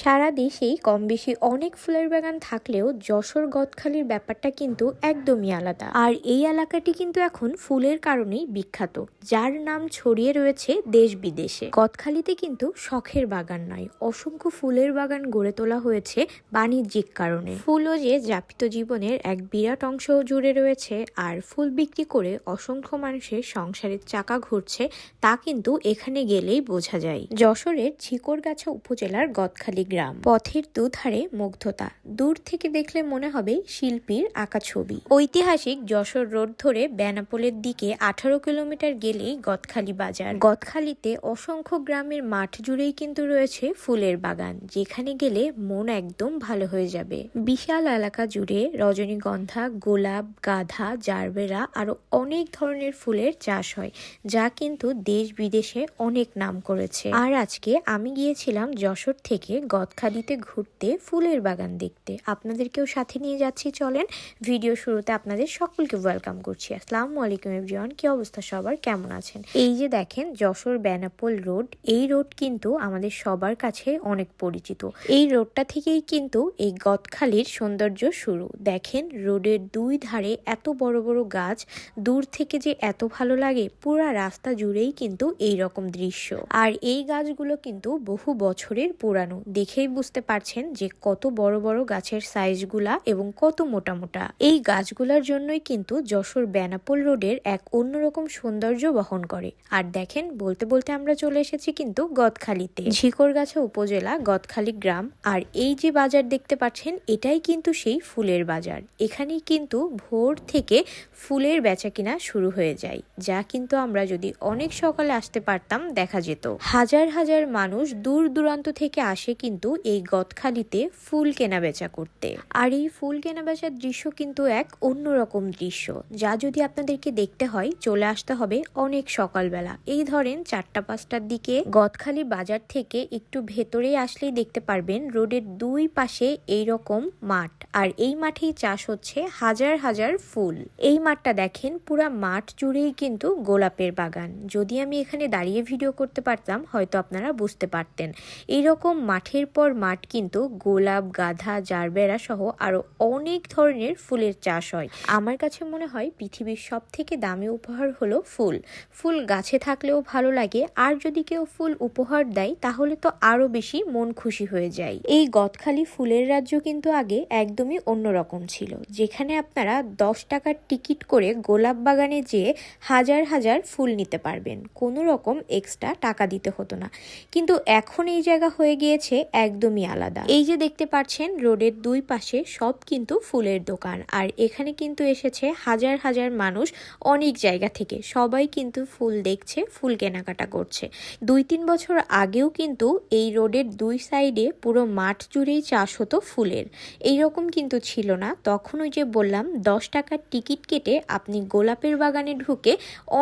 সারা দেশেই কম বেশি অনেক ফুলের বাগান থাকলেও যশোর গদখালির ব্যাপারটা কিন্তু একদমই আলাদা। আর এই এলাকাটি কিন্তু এখন ফুলের কারণেই বিখ্যাত, যার নাম ছড়িয়ে রয়েছে দেশ বিদেশে। গদখালিতে কিন্তু শখের বাগান নয়, অসংখ্য ফুলের বাগান গড়ে তোলা হয়েছে বাণিজ্যিক কারণে। ফুলও যে যাপিত জীবনের এক বিরাট অংশ জুড়ে রয়েছে, আর ফুল বিক্রি করে অসংখ্য মানুষের সংসারের চাকা ঘুরছে, তা কিন্তু এখানে গেলেই বোঝা যায়। যশোরের ঝিকরগাছা উপজেলার গদখালি গ্রাম। পথের দুধারে মুগ্ধতা। দূর থেকে দেখলে মনে হবে শিল্পীর আঁকা ছবি। ঐতিহাসিক যশোর রোড ধরে বেনাপোলের দিকে আঠারো কিলোমিটার গেলেই গদখালি বাজার। গদখালিতে অসংখ্য গ্রামের মাঠ জুড়েই কিন্তু রয়েছে ফুলের বাগান, যেখানে গেলে মন একদম ভালো হয়ে যাবে। বিশাল এলাকা জুড়ে রজনীগন্ধা, গোলাপ, গাধা, জারবেরা আরও অনেক ধরনের ফুলের চাষ হয়, যা কিন্তু দেশ বিদেশে অনেক নাম করেছে। আর আজকে আমি গিয়েছিলাম যশোর থেকে গদখালিতে ঘুরতে, ফুলের বাগান দেখতে। আপনাদেরকেও সাথে নিয়ে যাচ্ছি, চলেন। ভিডিও শুরুতে আপনাদের সকলকে ওয়েলকাম করছি। আসসালামু আলাইকুম এভরিওয়ান কি অবস্থা সবার? কেমন আছেন? এই যে দেখেন, যশোর বেনাপোল রোড, এই রোড কিন্তু আমাদের সবার কাছে অনেক পরিচিত। এই রোডটা থেকেই কিন্তু এই গদখালির সৌন্দর্য শুরু। দেখেন, রোডের দুই ধারে এত বড় বড় গাছ, দূর থেকে যে এত ভালো লাগে, পুরা রাস্তা জুড়েই কিন্তু এই রকম দৃশ্য। আর এই গাছগুলো কিন্তু বহু বছরের পুরানো। দেখেই বুঝতে পারছেন যে কত বড় বড় গাছের সাইজগুলা এবং কত মোটা মোটা। এই গাছগুলার জন্যই কিন্তু যশোর বেনাপোল রোডের এক অন্যরকম সৌন্দর্য বহন করে। আর দেখেন, বলতে বলতে আমরা চলে এসেছি কিন্তু গদখালিতে। ঝিকরগাছা উপজেলা গদখালি গ্রাম। আর এই যে বাজার দেখতে পাচ্ছেন, এটাই কিন্তু সেই ফুলের বাজার। এখানেই কিন্তু ভোর থেকে ফুলের বেচা কিনা শুরু হয়ে যায়, যা কিন্তু আমরা যদি অনেক সকালে আসতে পারতাম, দেখা যেত। হাজার হাজার মানুষ দূর দূরান্ত থেকে আসে কিন্তু এই গদখালিতে ফুল কেনা বেচা করতে। আর এই ফুল কেনা বেচার দৃশ্য কিন্তু এক অন্যরকম দৃশ্য, যা যদি আপনাদেরকে দেখতে হয়, চলে আসতে হবে অনেক সকালবেলা। এই ধরেন চারটা পাঁচটার দিকে গদখালি বাজার থেকে একটু ভেতরে আসলেই দেখতে পারবেন রোডের দুই পাশে এই রকম মাঠ। আর এই মাঠেই চাষ হচ্ছে হাজার হাজার ফুল। এই মাঠটা দেখেন পুরা মাঠ জুড়েই কিন্তু গোলাপের বাগান। যদি আমি এখানে দাঁড়িয়ে ভিডিও করতে পারতাম, হয়তো আপনারা বুঝতে পারতেন। এইরকম মাঠের পর মাঠ কিন্তু গোলাপ, গাধা, জারবেরা সহ আরও অনেক ধরনের ফুলের চাষ হয়। আমার কাছে মনে হয় পৃথিবীর সব থেকে দামি উপহার হলো ফুল। ফুল গাছে থাকলেও ভালো লাগে, আর যদি কেউ ফুল উপহার দেয়, তাহলে তো আরও বেশি মন খুশি হয়ে যায়। এই গদখালি ফুলের রাজ্য কিন্তু আগে একদমই অন্যরকম ছিল, যেখানে আপনারা দশ টাকার টিকিট করে গোলাপ বাগানে যেয়ে হাজার হাজার ফুল নিতে পারবেন। কোনো রকম এক্সট্রা টাকা দিতে হতো না। কিন্তু এখন এই জায়গা হয়ে গিয়েছে একদমই আলাদা। এই যে দেখতে পাচ্ছেন, রোডের দুই পাশে সব কিন্তু ফুলের দোকান। আর এখানে কিন্তু এসেছে হাজার হাজার মানুষ অনেক জায়গা থেকে। সবাই কিন্তু ফুল দেখছে, ফুল কেনাকাটা করছে। দুই তিন বছর আগেও কিন্তু এই রোডের দুই সাইডে পুরো মাঠ জুড়েই চাষ হতো ফুলের। এই রকম কিন্তু ছিল না। তখন ওই যে বললাম, দশ টাকার টিকিট কেটে আপনি গোলাপের বাগানে ঢুকে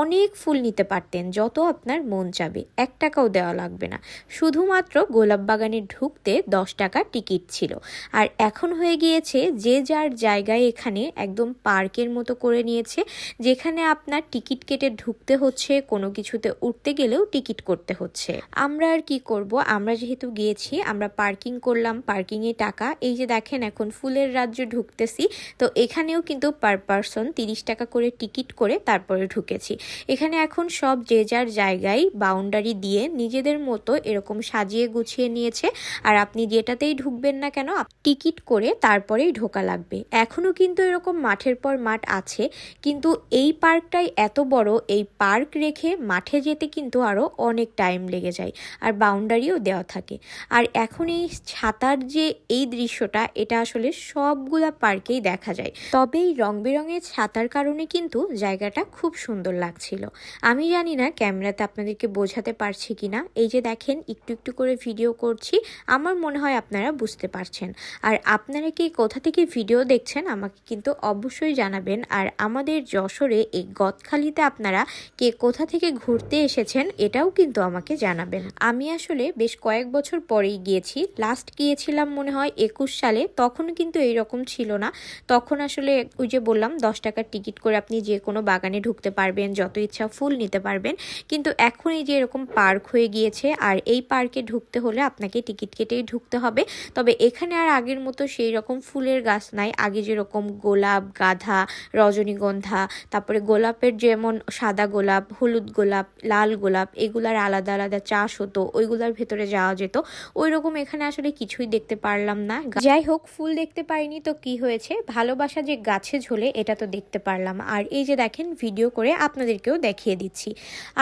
অনেক ফুল নিতে পারতেন, যত আপনার মন চাবে। এক টাকাও দেওয়া লাগবে না। শুধুমাত্র গোলাপ বাগানে ঢুকতে দশ টাকার টিকিট ছিল। আর এখন হয়ে গিয়েছে যে যার জায়গায় এখানে একদম পার্কের মতো করে নিয়েছে, যেখানে আপনার টিকিট কেটে ঢুকতে হচ্ছে, কোনো কিছুতে উঠতে গেলেও টিকিট করতে হচ্ছে। আমরা আর কি করব? আমরা যেহেতু গিয়েছি, আমরা পার্কিং করলাম, পার্কিংয়ে টাকা। এই যে দেখেন এখন ফুলের রাজ্য ঢুকতেছি, তো এখানেও কিন্তু পার পারসন তিরিশ টাকা করে টিকিট করে তারপরে ঢুকেছি। এখানে এখন সব যে যার জায়গায় বাউন্ডারি দিয়ে নিজেদের মতো এরকম সাজিয়ে গুছিয়ে নিয়েছে আর আপনি যেটাতেই ঢুকবেন না কেন টিকিট করে তারপরেই ঢোকা লাগবে। এখনও কিন্তু এরকম মাঠের পর মাঠ আছে, কিন্তু এই পার্কটাই এত বড়, এই পার্ক রেখে মাঠে যেতে কিন্তু আরও অনেক টাইম লেগে যায় আর বাউন্ডারিও দেওয়া থাকে। আর এখন এই ছাতার যে এই দৃশ্যটা, এটা আসলে সবগুলা পার্কেই দেখা যায়। তবে এই রং বেরঙের ছাতার কারণে কিন্তু জায়গাটা খুব সুন্দর লাগছিল। আমি জানি না ক্যামেরাতে আপনাদেরকে বোঝাতে পারছি কিনা। এই যে দেখেন, একটু একটু করে ভিডিও করছি। আমার মনে হয় আপনারা বুঝতে পারছেন। আর আপনারা কি কোথা থেকে ভিডিও দেখছেন আমাকে কিন্তু অবশ্যই জানাবেন। আর আমাদের যশোরে এই গদখালিতে আপনারা কে কোথা থেকে ঘুরতে এসেছেন এটাও কিন্তু আমাকে জানাবেন। আমি আসলে বেশ কয়েক বছর পরেই গিয়েছি। লাস্ট গিয়েছিলাম মনে হয় একুশ সালে। তখন কিন্তু এইরকম ছিল না। তখন আসলে ওই যে বললাম, দশ টাকার টিকিট করে আপনি যে কোনো বাগানে ঢুকতে পারবেন, যত ইচ্ছা ফুল নিতে পারবেন। কিন্তু এখন এই যে এরকম পার্ক হয়ে গিয়েছে, আর এই পার্কে ঢুকতে হলে আপনাকে টিকিট টিকিট কেটেই ঢুকতে হবে। তবে এখানে আর আগের মতো সেই রকম ফুলের গাছ নাই। আগে যেরকম গোলাপ, গাধা, রজনীগন্ধা, তারপরে গোলাপের যেমন সাদা গোলাপ, হলুদ গোলাপ, লাল গোলাপ, এগুলার আলাদা আলাদা চাষ হতো, ওইগুলার ভেতরে যাওয়া যেত। ওই রকম এখানে আসলে কিছুই দেখতে পারলাম না। যাই হোক, ফুল দেখতে পারিনি তো কি হয়েছে? ভালোবাসা যে গাছে ঝোলে, এটা তো দেখতে পারলাম। আর এই যে দেখেন, ভিডিও করে আপনাদেরকেও দেখিয়ে দিচ্ছি।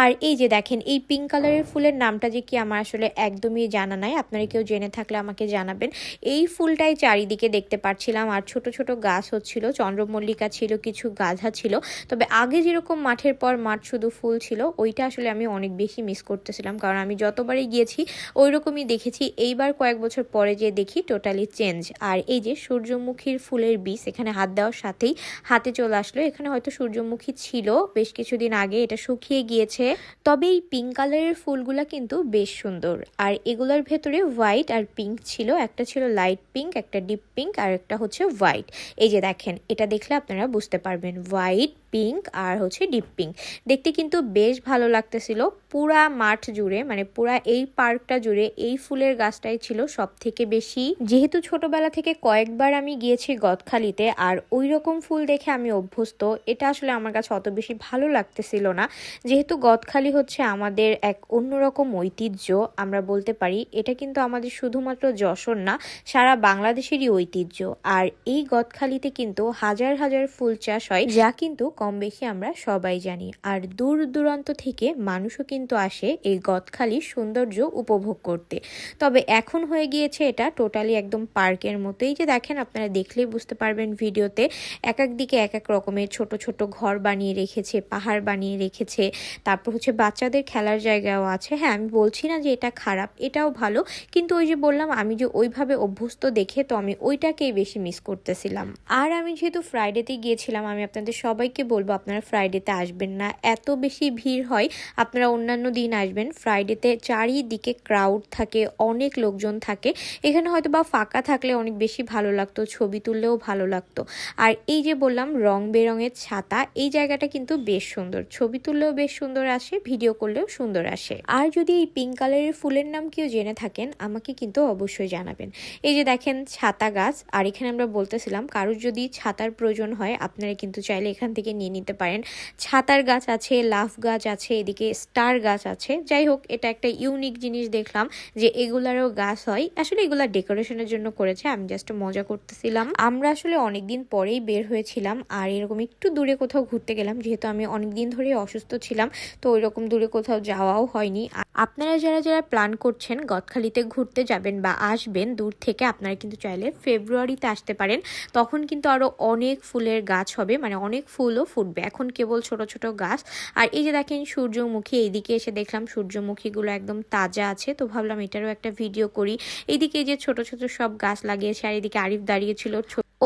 আর এই যে দেখেন, এই পিঙ্ক কালারের ফুলের নামটা যে কি আমার আসলে একদমই জানা নাই। আপনারা কেউ জেনে থাকলে আমাকে জানাবেন। এই ফুলটাই চারিদিকে দেখতে পাচ্ছিলাম আর ছোট ছোট গাছ হচ্ছিল, চন্দ্রমল্লিকা ছিল, কিছু গাধা ছিল। তবে আগে যেরকম মাঠের পর মাঠ শুধু ফুল ছিল, ওইটা আসলে আমি অনেক বেশি মিস করতেছিলাম। কারণ আমি যতবারই গিয়েছি ওই রকমই দেখেছি। এইবার কয়েক বছর পরে যে দেখি টোটালি চেঞ্জ আর এই যে সূর্যমুখীর ফুলের বীজ, এখানে হাত দেওয়ার সাথেই হাতে চলে আসলো। এখানে হয়তো সূর্যমুখী ছিল, বেশ কিছুদিন আগে এটা শুকিয়ে গিয়েছে। তবে এই পিঙ্ক কালারের ফুলগুলা কিন্তু বেশ সুন্দর। আর এগুলোর ভেতরে হোয়াইট আর পিঙ্ক ছিল। একটা ছিল লাইট পিঙ্ক, একটা ডিপ পিঙ্ক আর একটা হচ্ছে হোয়াইট। এই যে দেখেন, এটা দেখলে আপনারা বুঝতে পারবেন। হোয়াইট পিঙ্ক আর হচ্ছে ডিপ পিঙ্ক। দেখতে কিন্তু বেশ ভালো লাগতেছিল। পুরা মাঠ জুড়ে মানে পুরা এই পার্কটা জুড়ে এই ফুলের গাছটাই ছিল সব থেকে বেশি। যেহেতু ছোটবেলা থেকে কয়েকবার আমি গিয়েছি গদখালিতে, আর ওই রকম ফুল দেখে আমি অভ্যস্ত, এটা আসলে আমার কাছে অত বেশি ভালো লাগতেছিল না। যেহেতু গদখালি হচ্ছে আমাদের এক অন্যরকম ঐতিহ্য, আমরা বলতে পারি, এটা কিন্তু আমাদের শুধুমাত্র যশোর না, সারা বাংলাদেশেরই ঐতিহ্য। আর এই গদখালিতে কিন্তু হাজার হাজার ফুল চাষ হয়, যা কিন্তু কম বেশি আমরা সবাই জানি। আর দূর দূরান্ত থেকে মানুষও কিন্তু আসে এই গদখালির সৌন্দর্য উপভোগ করতে। তবে এখন হয়ে গিয়েছে এটা টোটালি একদম পার্কের মতোই। যে দেখেন, আপনারা দেখলেই বুঝতে পারবেন ভিডিওতে এক এক দিকে এক এক রকমের ছোট ছোট ঘর বানিয়ে রেখেছে, পাহাড় বানিয়ে রেখেছে। তারপর হচ্ছে বাচ্চাদের খেলার জায়গাও আছে। হ্যাঁ আমি বলছি না যে এটা খারাপ, এটাও ভালো। কিন্তু ওই যে বললাম, আমি যে ওইভাবে অভ্যস্ত দেখে তো আমি ওইটাকেই বেশি মিস করতেছিলাম। আর আমি যেহেতু ফ্রাইডেতে গিয়েছিলাম, আমি আপনাদের সবাইকে বলব, আপনারা ফ্রাইডেতে আসবেন না। এত বেশি ভিড় হয়, আপনারা অন্যান্য দিন আসবেন। ফ্রাইডেতে চারিদিকে ক্রাউড থাকে, অনেক লোকজন থাকে। এখানে হয়তো বা ফাঁকা থাকলে অনেক বেশি ভালো লাগতো, ছবি তুললেও ভালো লাগতো। আর এই যে বললাম রং বেরঙের ছাতা, এই জায়গাটা কিন্তু বেশ সুন্দর। ছবি তুললেও বেশ সুন্দর আসে ভিডিও করলেও সুন্দর আসে। আর যদি এই পিঙ্ক কালারের ফুলের নাম কেউ জেনে থাকেন, আমাকে কিন্তু অবশ্যই জানাবেন। এই যে দেখেন, ছাতা গাছ, আর এখানে আমরা বলতেছিলাম, কারোর যদি ছাতার প্রয়োজন হয়, আপনারা কিন্তু চাইলে এখান থেকে নিয়ে নিতে পারেন। ছাতার গাছ আছে, লাফ গাছ আছে, এদিকে স্টার গাছ আছে। যাই হোক, এটা একটা ইউনিক জিনিস দেখলাম যে এগুলারও গাছ হয়। আসলে এগুলা ডেকোরেশনের জন্য করেছে, আমি জাস্ট মজা করতেছিলাম। আমরা আসলে অনেকদিন পরেই বের হয়েছিলাম আর এরকম একটু দূরে কোথাও ঘুরতে গেলাম, যেহেতু আমি অনেকদিন ধরে অসুস্থ ছিলাম, তো ওইরকম দূরে কোথাও যাওয়াও হয়নি। আপনারা যারা যারা প্ল্যান করছেন গদখালিতে ঘুরতে যাবেন বা আসবেন, দূর থেকে আপনারা কিন্তু চাইলে ফেব্রুয়ারিতে আসতে পারেন। তখন কিন্তু আরও অনেক ফুলের গাছ হবে মানে অনেক ফুলও ফুটবে। এখন কেবল ছোট ছোট গাছ। আর এই যে দেখেন সূর্যমুখী, এইদিকে এসে দেখলাম সূর্যমুখীগুলো একদম তাজা আছে। তো ভাবলাম এটারও একটা ভিডিও করি। এইদিকে যে ছোট ছোট সব গাছ লাগিয়েছে, আর এদিকে আরিফ দাঁড়িয়েছিল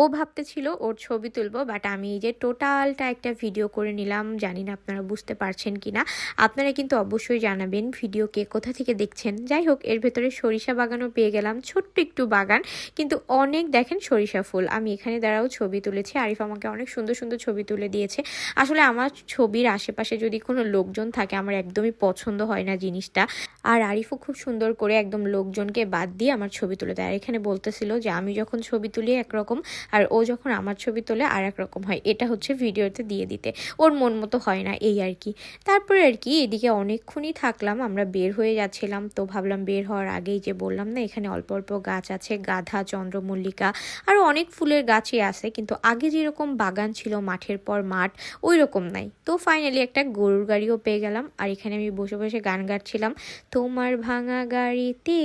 ও ভাবতে ছিল ওর ছবি তুলবো বাট আমি এই যে টোটালটা একটা ভিডিও করে নিলাম, জানি না আপনারা বুঝতে পারছেন কি না আপনারা কিন্তু অবশ্যই জানাবেন ভিডিও কে কোথা থেকে দেখছেন। যাই হোক, এর ভেতরে সরিষা বাগানও পেয়ে গেলাম, ছোট্ট একটু বাগান। কিন্তু অনেক দেখেন সরিষা ফুল। আমি এখানে দ্বারাও ছবি তুলেছি, আরিফ আমাকে অনেক সুন্দর সুন্দর ছবি তুলে দিয়েছে। আসলে আমার ছবির আশেপাশে যদি কোনো লোকজন থাকে, আমার একদমই পছন্দ হয় না জিনিসটা। আর আরিফও খুব সুন্দর করে একদম লোকজনকে বাদ দিয়ে আমার ছবি তুলে দেয়। আর এখানে বলতেছিল যে, আমি যখন ছবি তুলি একরকম আর ও যখন আমার ছবি তোলে আর এক রকম হয়, এটা হচ্ছে ভিডিওতে দিয়ে দিতে। ওর মন মতো হয় না, এই আর কি। তারপরে আর কি, এদিকে অনেকক্ষণই থাকলাম, আমরা বের হয়ে যাচ্ছিলাম। তো ভাবলাম বের হওয়ার আগেই যে বললাম না, এখানে অল্প অল্প গাছ আছে, গাধা, চন্দ্রমল্লিকা আরও অনেক ফুলের গাছই আছে, কিন্তু আগে যেরকম বাগান ছিল মাঠের পর মাঠ ওই রকম নাই। তো ফাইনালি একটা গরুর গাড়িও পেয়ে গেলাম, আর এখানে আমি বসে বসে গান গাচ্ছিলাম, তোমার ভাঙা গাড়িতে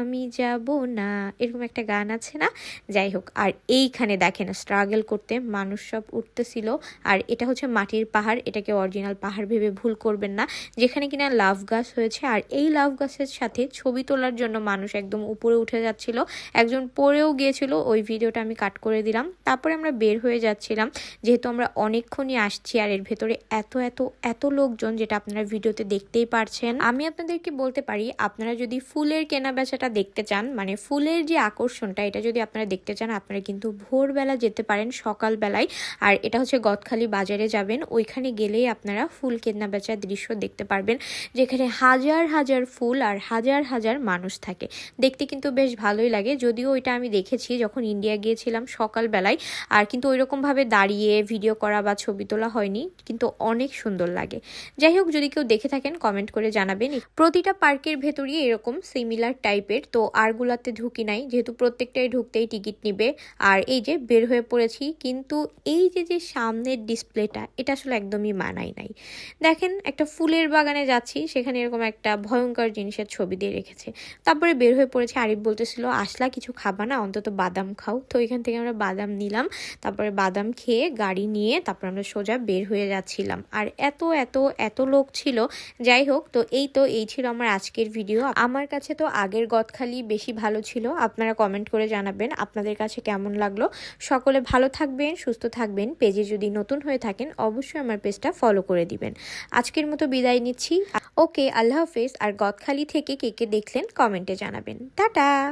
আমি যাব না। এরকম একটা গান আছে না? যাই হোক, আর এইখানে দেখেন স্ট্রাগল করতে মানুষ সব উঠতেছিল। আর এটা হচ্ছে মাটির পাহাড়, এটাকে অরিজিনাল পাহাড় ভেবে ভুল করবেন না। যেখানে কিনা লাভ গাছ হয়েছে, আর এই লাভ গাছের সাথে ছবি তোলার জন্য মানুষ একদম উপরে উঠে যাচ্ছিল। একজন পড়েও গিয়েছিল, ওই ভিডিওটা আমি কাট করে দিলাম। তারপরে আমরা বের হয়ে যাচ্ছিলাম, যেহেতু আমরা অনেকক্ষণই আসছি, আর এর ভেতরে এত এত এত লোকজন যেটা আপনারা ভিডিওতে দেখতেই পারছেন। আমি আপনাদেরকে বলতে পারি, আপনারা যদি ফুলের কেনা বেচাটা দেখতে চান মানে ফুলের যে আকর্ষণটা, এটা যদি আপনারা দেখতে চান, আপনারা কিন্তু ভোরবেলা যেতে পারেন সকালবেলায়। আর এটা হচ্ছে গদখালি বাজারে যাবেন। ওইখানে গেলেই আপনারা ফুল কেনা বেচার দৃশ্য দেখতে পারবেন, যেখানে হাজার হাজার ফুল আর হাজার হাজার মানুষ থাকে। দেখতে কিন্তু বেশ ভালোই লাগে। যদিও ওইটা আমি দেখেছি যখন ইন্ডিয়া গিয়েছিলাম সকালবেলায়। আর কিন্তু ওইরকমভাবে দাঁড়িয়ে ভিডিও করা বা ছবি তোলা হয়নি, কিন্তু অনেক সুন্দর লাগে। যাই হোক, যদি কেউ দেখে থাকেন, কমেন্ট করে জানাবেন। প্রতিটা পার্কের ভেতরই এরকম সিমিলার টাইপের তো আরগুলাতে ঢুকি নাই। যেহেতু প্রত্যেকটাই ঢুকতেই টিকিট নিবে। আর এই যে বের হয়ে পড়েছি, কিন্তু এই যে যে সামনের ডিসপ্লেটা, এটা আসলে একদমই মানাই নাই। দেখেন, একটা ফুলের বাগানে যাচ্ছি, সেখানে এরকম একটা ভয়ঙ্কর জিনিসের ছবি দিয়ে রেখেছে। তারপরে বের হয়ে পড়েছে, আরিফ বলতেছিল, আসলা, কিছু খাবা না, অন্তত বাদাম খাও। তো এখান থেকে আমরা বাদাম নিলাম, তারপরে বাদাম খেয়ে গাড়ি নিয়ে তারপর আমরা সোজা বের হয়ে যাচ্ছিলাম। আর এত এত এত লোক ছিল, যাই হোক, তো এই তো, এই ছিল আমার আজকের ভিডিও। আমার কাছে তো আগের গদখালি বেশি ভালো ছিল, আপনারা কমেন্ট করে জানাবেন, আপনাদের কাছে কেমন লাগল? সকলে ভালো থাকবেন, সুস্থ থাকবেন। পেজে যদি নতুন হয়ে থাকেন, অবশ্যই আমার পেজটা ফলো করে দিবেন। আজকের মতো বিদায় নিচ্ছি। ওকে, আল্লাহ হাফেজ। আর গদখালি থেকে কে কে দেখলেন, কমেন্টে জানাবেন। টাটা!